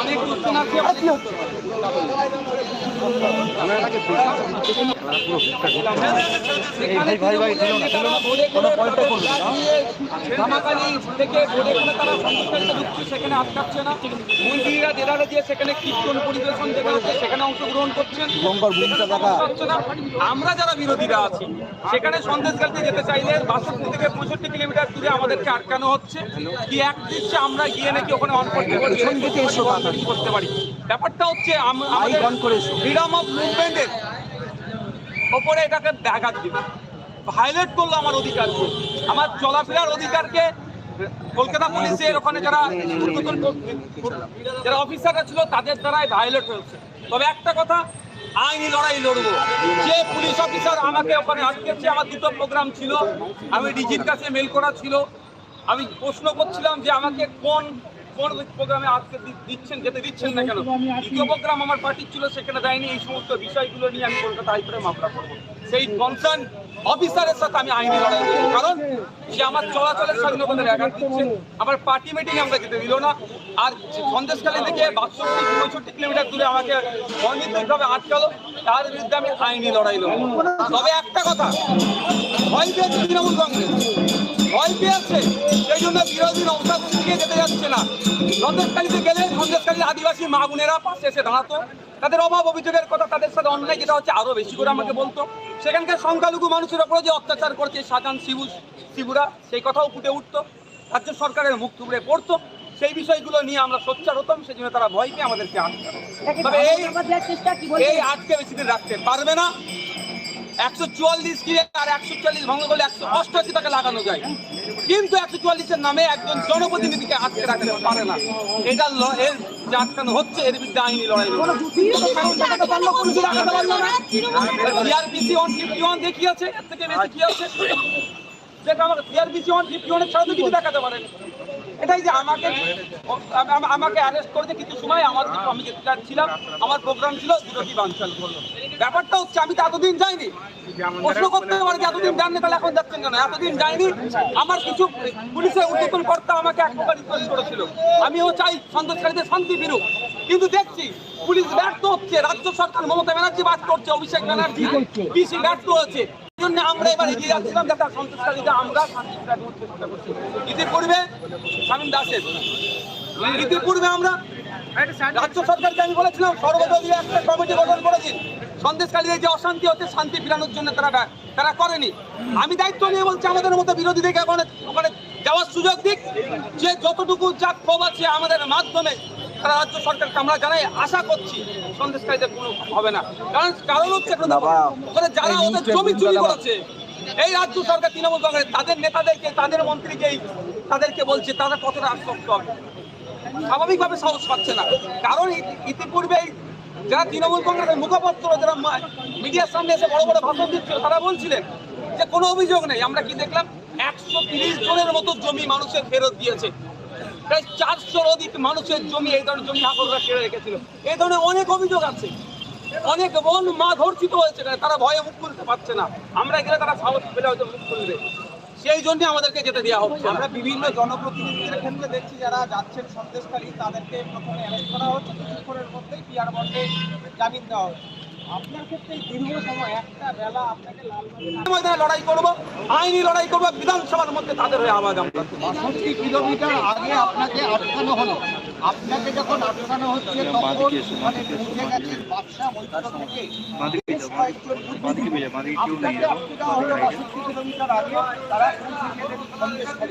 অনেক সেখানে আটকাচ্ছে না জেলারে সেখানে কীর্তন পরিবেশন যেটা হচ্ছে সেখানে অংশগ্রহণ করছেন। আমরা যারা বিরোধীরা আছি সেখানে সন্দেশকালতে যেতে চাইলে বাষট্টি থেকে পঁয়ষট্টি কিলোমিটার দূরে আমাদেরকে আটকানো হচ্ছে কি এক দৃশ্যে আমরা গিয়ে নাকি ওখানে অন করতে পারি করতে পারি ব্যাপারটা হচ্ছে ফ্রিডম অফ মুভমেন্টের ওপরে এটাকে ব্যাঘাত দিবে। ভায়োলেট করল আমার অধিকারকে। আমার চলাফেরার অধিকারকে কলকাতা পুলিশের ওখানে যারা যারা অফিসাররা ছিল তাদের দ্বারাই ভায়োলেট হয়েছে। তবে একটা কথা আইনি লড়াই লড়বো। যে পুলিশ অফিসার আমাকে ওখানে আটকেছে আমার দুটো প্রোগ্রাম ছিল। আমি ডিজির কাছে মেল করা ছিল। আমি প্রশ্ন করছিলাম যে আমাকে কোন কোন প্রোগ্রামে আজকে দিচ্ছেন যেতে দিচ্ছেন না কেন? দ্বিতীয় প্রোগ্রাম আমার পার্টির ছিল সেখানে দেয়নি। এই সমস্ত বিষয়গুলো নিয়ে আমি কলকাতা হাইকোর্টে মামলা করব। সেই কনসার্ন অফিসারের সাথে আমি আইনি লড়াই করব। কারণ সে আমার চলাচলের স্বাধীনতার আঘাত দিচ্ছে। আমার পার্টি মিটিং আমরা যেতে দিল না। আর সন্দেশকালী থেকে বাষট্টি পঁয়ষট্টি কিলোমিটার দূরে আমাকে অনির্দিষ্টভাবে আটকালো। তার বিরুদ্ধে আমি আইনি লড়াই লড়বো। তবে একটা কথা ভয় পেয়েছে তৃণমূল কংগ্রেস। ভয় পেয়েছে সেই জন্য বিরোধী নৌকাগুলি দিকে যেতে যাচ্ছে না। সন্দেশকালীতে গেলে সন্দেশকালীর আদিবাসী মা বোনেরা পাশে এসে দাঁড়াতো। তাদের অভাব অভিযোগের কথা তাদের সাথে অন্যায় যেটা হচ্ছে আরও বেশি করে আমাকে বলতো। সেখানকার সংখ্যালঘু মানুষের ওপরে যে অত্যাচার করছে শাহজাহান শিবু শিবুরা সেই কথাও ফুটে উঠতো। রাজ্য সরকারের মুখ থুবড়ে পড়তো। সেই বিষয়গুলো নিয়ে আমরা সোচ্চার হতাম সেই জন্য তারা ভয় পেয়ে আমাদেরকে আটকাতো তবে এই এই আজকে বেশি দিন রাখতে পারবে না। একশো চুয়াল্লিশ কিলে আর একশো চুয়াল্লিশ ভঙ্গ করলে একশো অষ্টআশি টাকা লাগানো যায়। কিন্তু একশো চুয়াল্লিশের নামে একজন জনপ্রতিনিধিকে আটকে রাখতে পারে না। এটা এর আটকানো হচ্ছে এর বিরুদ্ধে আইনি লড়াই দেখিয়েছে এর থেকে বেশি কি আছে? আম- ব্যাপারটা হচ্ছে, আমি তো এতদিন যাইনি। প্রশ্ন করতে এতদিন তাহলে এখন যাচ্ছেন কেন? এতদিন যাইনি, আমার কিছু পুলিশের উদ্যোতন কর্তা আমাকে এক প্রকার করেছিল। আমিও চাই সন্দেশকারীদের শান্তি ফিরুক। কিন্তু দেখছি, পুলিশ ব্যর্থ হচ্ছে, রাজ্য সরকার মমতা ব্যানার্জি বাদ করছে অভিষেক ব্যানার্জি পিসি ব্যর্থ হচ্ছে। জন্য আমরা এবার এগিয়ে যাচ্ছিলাম যাতে সন্ত্রাসকারীকে আমরা ইতিপূর্বে স্বামীন দাসের, ইতিপূর্বে আমরা রাজ্য সরকারকে আমি বলেছিলাম, সর্বদলীয় একটা কমিটি গঠন করেছি। সন্দেশকালীদের যে অশান্তি হচ্ছে, শান্তি ফিরানোর জন্য তারা তারা করেনি। আমি দায়িত্ব নিয়ে বলছি, আমাদের মতো বিরোধীদেরকে ওখানে ওখানে যাওয়ার সুযোগ দিক। যে যতটুকু যা ক্ষোভ আছে আমাদের মাধ্যমে তারা রাজ্য সরকারকে আমরা জানাই আশা করছি সন্দেশকারীদের কোনো হবে না। কারণ কারণ হচ্ছে ওখানে যারা ওদের জমি চুরি করেছে এই রাজ্য সরকার তৃণমূল কংগ্রেস তাদের নেতাদেরকে তাদের মন্ত্রীকেই তাদেরকে বলছে তারা কতটা আশ্বস্ত হবে স্বাভাবিকভাবে সাহস পাচ্ছে না। কারণ ইতি- ইতিপূর্বে যারা তৃণমূল কংগ্রেসের মুখপত্র যারা মিডিয়ার সামনে এসে বড় বড় ভাষণ দিচ্ছিল তারা বলছিলেন যে কোনো অভিযোগ নেই। আমরা কি দেখলাম একশো তিরিশ জনের মতো জমি মানুষের ফেরত দিয়েছে। প্রায় চারশোর অধিক মানুষের জমি এই ধরনের জমি হাকররা কেড়ে রেখেছিল। এই ধরনের অনেক অভিযোগ আছে। অনেক বোন মা ধর্ষিত হয়েছে, তারা ভয়ে মুখ খুলতে পারছে না। আমরা গেলে তারা সাহস পেলে হয়তো মুখ খুলবে। সেই জন্য আমাদেরকে যেতে দেওয়া হচ্ছে। আমরা বিভিন্ন জনপ্রতিনিধিদের ক্ষেত্রে দেখছি যারা যাচ্ছেন সন্দেশকারী তাদেরকে প্রথমে অ্যারেস্ট করা হচ্ছে। কিছুক্ষণের মধ্যেই পিয়ার বন্ডে জামিন দেওয়া হচ্ছে। লড়াই করব, আইনি লড়াই করব, বিধানসভার মধ্যে তাদের হয়ে আওয়াজ আমরা কিলোমিটার আগে আপনাকে আটকানো হলো। আপনাকে যখন আটকানো হচ্ছে তখন মানে বুঝে গেছেন বাদশা মৈত্র থেকে বেশ কয়েকজন বুদ্ধিজীবী। আপনাকে আটকে হলো বাষট্টি কিলোমিটার আগে তারা পুলিশের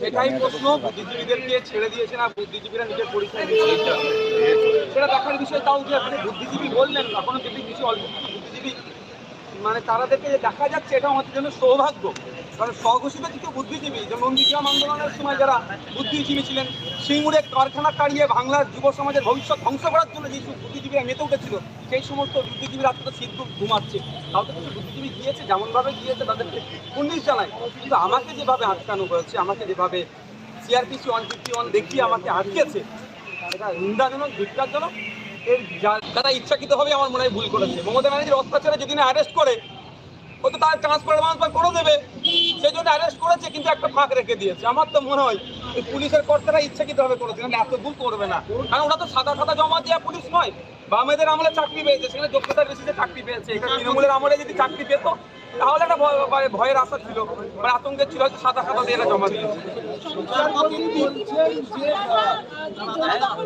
সেটাই প্রশ্ন বুদ্ধিজীবীদেরকে ছেড়ে দিয়েছে না বুদ্ধিজীবীরা নিজের পরিচয় দিচ্ছে সেটা দেখার বিষয় তাও যে আপনি বুদ্ধিজীবী বললেন এখনও যদি কিছু অল্প বুদ্ধিজীবী মানে তাদেরকে যে দেখা যাচ্ছে এটা আমাদের জন্য সৌভাগ্য। কারণ স্বঘোষিত কিছু বুদ্ধিজীবী, যে নন্দীগ্রাম আন্দোলনের সময় যারা বুদ্ধিজীবী ছিলেন, সিঙ্গুরে কারখানা তাড়িয়ে বাংলার যুব সমাজের ভবিষ্যৎ ধ্বংস করার জন্য যে বুদ্ধিজীবীরা মেতে উঠেছিল, সেই সমস্ত বুদ্ধিজীবীরা তো সিদ্ধ ঘুমাচ্ছে। তাও তো কিছু বুদ্ধিজীবী গিয়েছে, যেমনভাবে গিয়েছে, তাদেরকে পুলিশ জানায়। কিন্তু আমাকে যেভাবে আটকানো হয়েছে, আমাকে যেভাবে সিআরপিসি ওয়ান ফিফটি ওয়ান দেখিয়ে আমাকে আটকেছে এটা নিন্দাজনক ধিক্কারজনক এর যারা ইচ্ছাকৃতভাবে আমার মনে হয় ভুল করেছে। মমতা ব্যানার্জির অত্যাচারে যদি না অ্যারেস্ট করে ও তো তার ট্রান্সফার করে দেবে। সেই জন্য অ্যারেস্ট করেছে, কিন্তু একটা ফাঁক রেখে দিয়েছে। আমার তো মনে হয় পুলিশের কর্তারা ইচ্ছাকৃতভাবে করেছে নাহলে এত ভুল করবে না। কারণ ওরা তো সাদা সাদা জমা দেওয়া পুলিশ নয়। বামেদের আমলে চাকরি পেয়েছে সেখানে যোগ্যতার বেশিতে চাকরি পেয়েছে। এখানে তৃণমূলের আমলে যদি চাকরি পেত তাহলে একটা ভয়- ভয়- ভয়ের আশা ছিল। মানে আতঙ্কের ছিল হয়তো সাদা সাদা দিয়ে জমা দিয়েছে। না।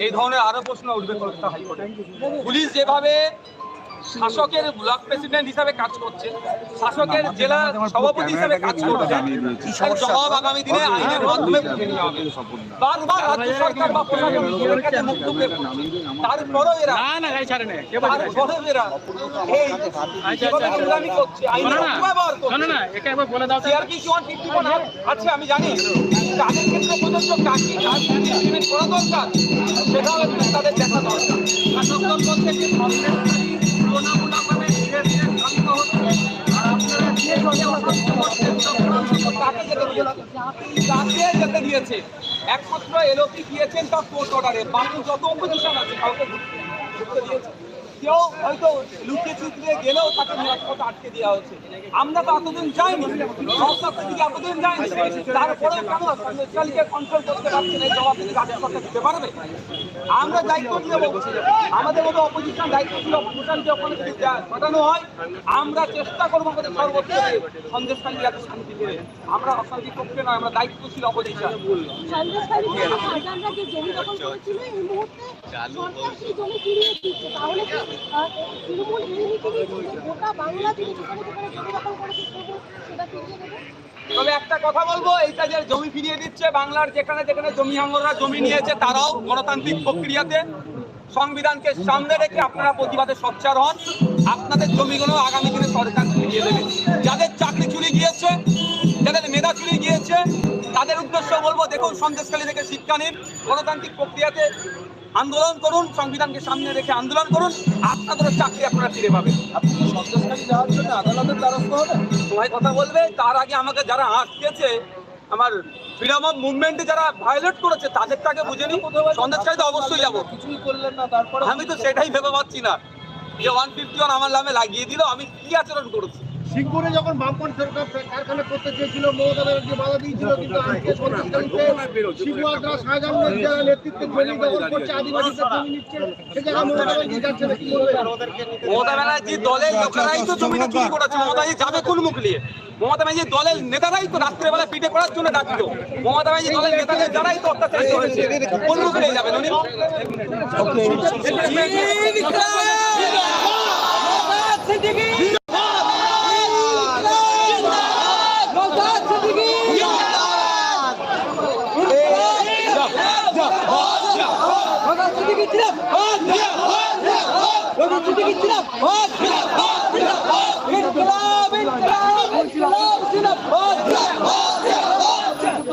এই ধরনের আরও প্রশ্ন উঠবে কলকাতা হাইকোর্টে। পুলিশ যেভাবে শাসকের ব্লক প্রেসিডেন্ট হিসাবে কাজ করছে। শাসকের জেলা সভাপতি হিসাবে কাজ করছে। তার জবাব আগামী দিনে আইনের মাধ্যমে বারবার রাজ্য সরকার বা প্রশাসন নিজেদের কাছে করছে তারপরও এরা তারপরেও এরা এই করছে আইনের করছে। ফিফটি ওয়ান আছে আমি জানি। তাদের ক্ষেত্রে প্রযোজ্য কাকি করা দরকার সেটাও তাদের দেখা দরকার। আর দলে কাকে যেতে দিয়েছে একমাত্র এলোপি দিয়েছেন তার কোর্ট অর্ডারে বাকি যত অপোজিশন আছে কাউকে দিয়েছে। কেউ হয়তো লুকিয়ে চুকিয়ে গেলেও তাকে নিরাপত্তা আটকে দেওয়া হয়েছে আমরা তো এতদিন যাইনি। এতদিন যাইনি। তারপরে কেন কন্ট্রোল করতে পারছে না জবাব দিতে পারবে? আমরা দায়িত্ব নিয়ে বলছি। আমাদের মতো অপোজিশন দায়িত্বশীল অপোজিশনকে ওখানে যদি ঘটানো হয়। আমরা চেষ্টা করব আমাদের সর্বোচ্চ সন্দেশকালী শান্তি ফেরে আমরা অশান্তি পক্ষে নয়, আমরা দায়িত্বশীল অপোজিশন সন্দেশখালী থেকে যে জমি দখল করেছিল, এই মুহূর্তে সরকার জমি ফিরিয়ে দিচ্ছে। তাহলে তবু একটা কথা বলব, এইটা যে জমি ফিরিয়ে দিচ্ছে বাংলার যেখানে যেখানে জমি হাঙ্গররা জমি নিয়েছে, তারাও গণতান্ত্রিক প্রক্রিয়াতে সংবিধানকে সামনে রেখে আপনারা প্রতিবাদে সোচ্চার হন। আপনাদের জমিগুলো আগামী দিনে সরকার ফিরিয়ে দেবে। যাদের চাকরি চুরি গিয়েছে, যাদের মেধা চুরি গিয়েছে, তাদের উদ্দেশ্য বলব, দেখুন সন্দেশখালী থেকে শিক্ষা নিন। গণতান্ত্রিক প্রক্রিয়াতে আন্দোলন করুন সংবিধানকে সামনে রেখে আন্দোলন করুন আপনাদের চাকরি আপনারা ফিরে পাবেন। আপনি যাওয়ার জন্য আদালতের দ্বারস্থ হবেন? সময় কথা বলবে তার আগে আমাকে যারা আটকেছে আমার ফ্রিডম অফ মুভমেন্টে যারা ভায়োলেট করেছে তাদেরটাকে বুঝে নিই সন্দেশকারী তো অবশ্যই যাব। কিছুই করলেন না তারপরে আমি তো সেটাই ভেবে পাচ্ছি না। যে ওয়ান ফিফটি ওয়ান আমার নামে লাগিয়ে দিল আমি কি আচরণ করেছি? সিঙ্গুরে যখন বামপন সরকার কারখানা করতে চেয়েছিল মমতা ব্যানার্জি বাধা দিয়েছিল কিন্তু আজকে শিবুয়াদরা শাহজাহানের যারা নেতৃত্বে জমি দখল করছে আদিবাসীদের জমি নিচ্ছে সে জায়গায় মমতা ব্যানার্জি যাচ্ছে না কি বলবেন মমতা ব্যানার্জি দলের লোকেরাই তো জমিটা চুরি করেছে মমতা ব্যানার্জি যাবে কোন মুখ নিয়ে? মমতা ব্যানার্জি দলের নেতারাই তো রাত্রেবেলা পিঠে করার জন্য ডাকিল। মমতা ব্যানার্জি দলের নেতাদের দ্বারাই তো অত্যাচারিত হয়েছে কোন মুখ নিয়ে যাবেন উনি?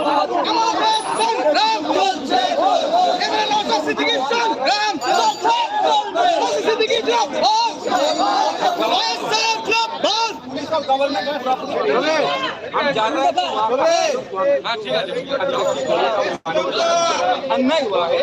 আমাদের সংগ্রাম চলছে এমএলএ সিদ্দিকীর সংগ্রাম गवर्नमेंट हम जान रहे थे हुआ है।